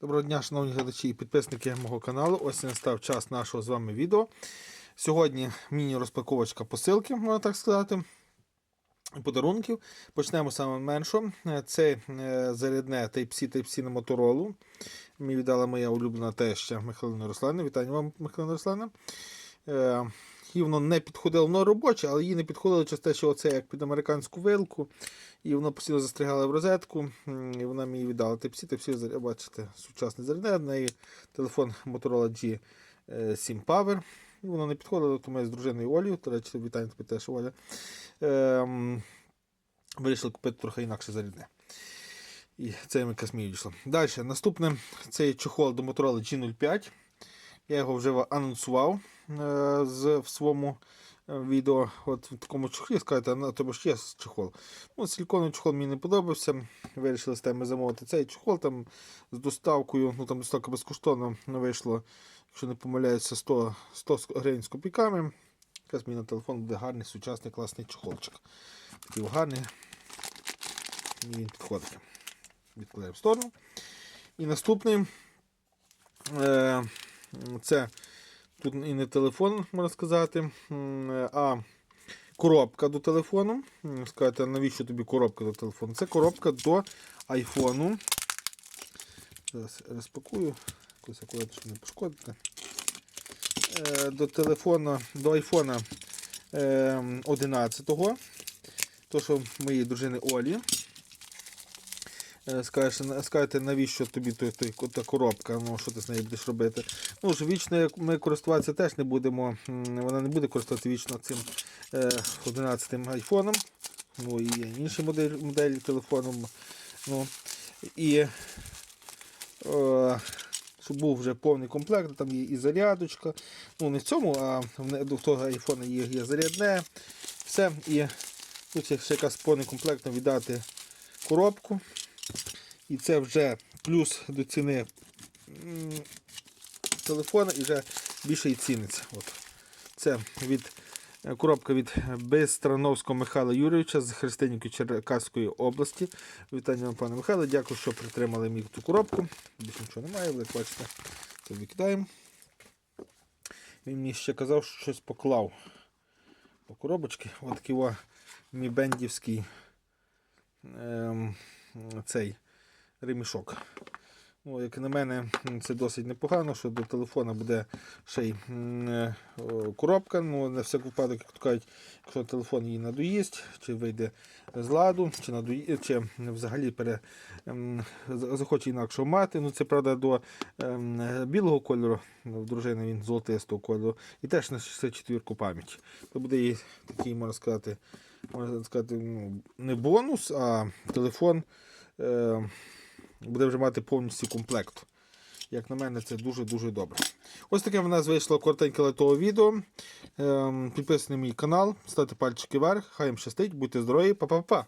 Доброго дня, шановні глядачі і підписники мого каналу. Ось і настав час нашого з вами відео. Сьогодні міні-розпаковочка посилки, можна так сказати. Подарунків. Почнемо саме меншого. Це е, зарядне Type-C Type-C на моторолу. Мені віддала моя улюблена теща Михайлина Руслана. Вітання вам, Михайлина Руслана. Е, І воно не підходило, воно робоче, але їй не підходило через те, що оце як під американську вилку. І воно постійно застрягало в розетку. І вона мені віддала Type-C, Type-C, бачите, сучасний зарядне. В неї телефон Motorola G7 Power. І воно не підходило, тому я з дружиною Олею, до речі, вітання тобі теж Оля. Ем, вирішили купити трохи інакше зарядне. І це якраз мені дійшло. Далі, наступне цей чохол до Motorola G05. Я його вже анонсував з, в своєму е, відео. От в такому чохлі, скажете, на тобі ж є чохол. Ну, силіконовий чохол мені не подобався. Вирішили з теми замовити цей чохол там з доставкою. Ну там доставка безкоштовно вийшло, якщо не помиляюся, 100, 100 гривень з копійками. Якраз мені на телефон буде гарний, сучасний, класний чохолчик. Такий гарний. І він підходить. Відкладаємо в сторону. І наступний. Е, це тут і не телефон, можна сказати, а коробка до телефону. Скажете, навіщо тобі коробка до телефону? Це коробка до айфону. Зараз розпакую, якось акуратно, щоб не пошкодити. Е, До телефону, до айфона е, 11-го. То, що моїй дружини Олі. Е, Скажеш, скажете, навіщо тобі той, той, та коробка, ну що ти з нею будеш робити. Ну ж вічно ми користуватися теж не будемо. Вона не буде користуватися вічно цим е, 11-м айфоном. Ну і інші моделі, моделі телефону. Ну, і е, щоб був вже повний комплект, там є і зарядочка. Ну, не в цьому, а до того айфона є, є зарядне. Все. І тут ще якась повний комплект віддати коробку. І це вже плюс до ціни телефона і вже більше і ціниться. От. Це від е, коробка від Бистрановського Михайла Юрійовича з Христинівки Черкаської області. Вітання вам, пане Михайло. Дякую, що притримали мені цю коробку. Більше нічого немає, як бачите, це викидаємо. Він мені ще казав, що щось поклав по коробочці. Ось такий о, мій ем, цей ремішок. Ну, як на мене, це досить непогано, що до телефона буде ще й е, коробка. Ну, на всяк випадок, як то кажуть, якщо телефон її надоїсть, чи вийде з ладу, чи, надої... чи взагалі пере... захоче інакше мати. Ну, це правда до ем, білого кольору, в дружини він золотистого кольору. І теж на 64 пам'ять. То буде і такий, можна сказати, можна сказати, ну, не бонус, а телефон. Е, буде вже мати повністю комплект. Як на мене, це дуже-дуже добре. Ось таке в нас вийшло коротеньке летове відео. Підписуйтесь Підписуйте на мій канал, ставте пальчики вверх, хай їм щастить, будьте здорові, па-па-па!